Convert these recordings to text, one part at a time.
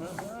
Gracias.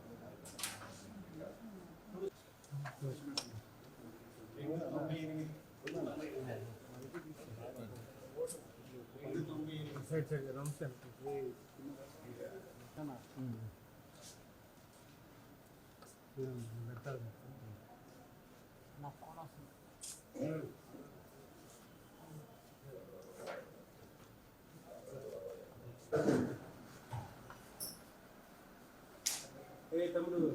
Side side రమ్స్ పెట్టాలి నా ఫోన్ వస్తుంది ఏ తమ్ముడు?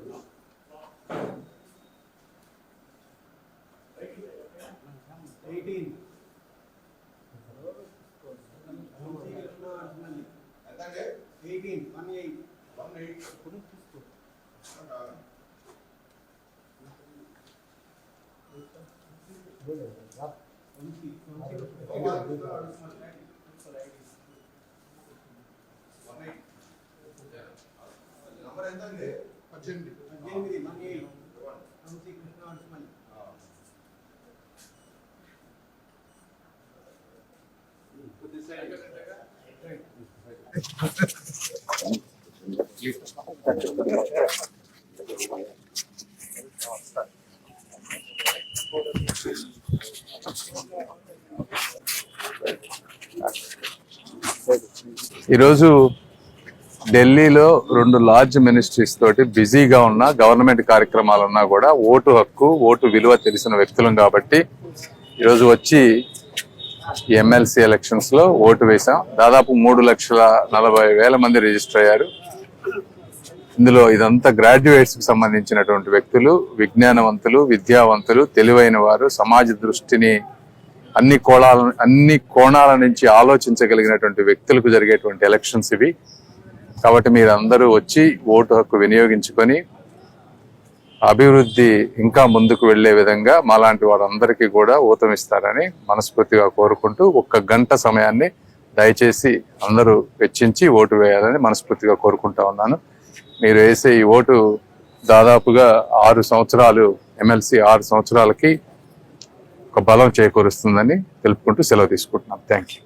18, 1 8. 1 8. ನಂಬರ್ ಎಂತ ಅಂದ್ರೆ ಪಜ್ಜೆಂಡಿ ಪಜ್ಜೆಂಡಿ ಮನೆ ಹಂಸಿ ಕೃಷ್ಣ ಅಡ್ಸ್ಮನಿ Thank you. ఈరోజు ఢిల్లీలో రెండు లార్జ్ మినిస్ట్రీస్ తోటి బిజీగా ఉన్న గవర్నమెంట్ కార్యక్రమాలున్నా కూడా ఓటు హక్కు ఓటు విలువ తెలిసిన వ్యక్తులం కాబట్టి ఈరోజు వచ్చి ఎమ్మెల్సీ ఎలక్షన్స్లో ఓటు వేశాం. దాదాపు మూడు లక్షల నలభై వేల మంది రిజిస్టర్ అయ్యారు. ఇందులో ఇదంతా గ్రాడ్యుయేట్స్కు సంబంధించినటువంటి వ్యక్తులు విజ్ఞానవంతులు విద్యావంతులు తెలివైన వారు సమాజ దృష్టిని అన్ని కోణాల అన్ని కోణాల నుంచి ఆలోచించగలిగినటువంటి వ్యక్తులకు జరిగేటువంటి ఎలక్షన్స్ ఇవి. కాబట్టి మీరు అందరూ వచ్చి ఓటు హక్కు వినియోగించుకొని అభివృద్ధి ఇంకా ముందుకు వెళ్ళే విధంగా మాలాంటి వారందరికీ కూడా ఊతమిస్తారని మనస్ఫూర్తిగా కోరుకుంటూ ఒక్క గంట సమయాన్ని దయచేసి అందరూ వెచ్చించి ఓటు వేయాలని మనస్ఫూర్తిగా కోరుకుంటా ఉన్నాను. మీరు వేసే ఈ ఓటు దాదాపుగా ఆరు సంవత్సరాలు ఎమ్మెల్సీ ఆరు సంవత్సరాలకి ఒక బలం చేకూరుస్తుందని తెలుపుకుంటూ సెలవు తీసుకుంటున్నాం. Thank you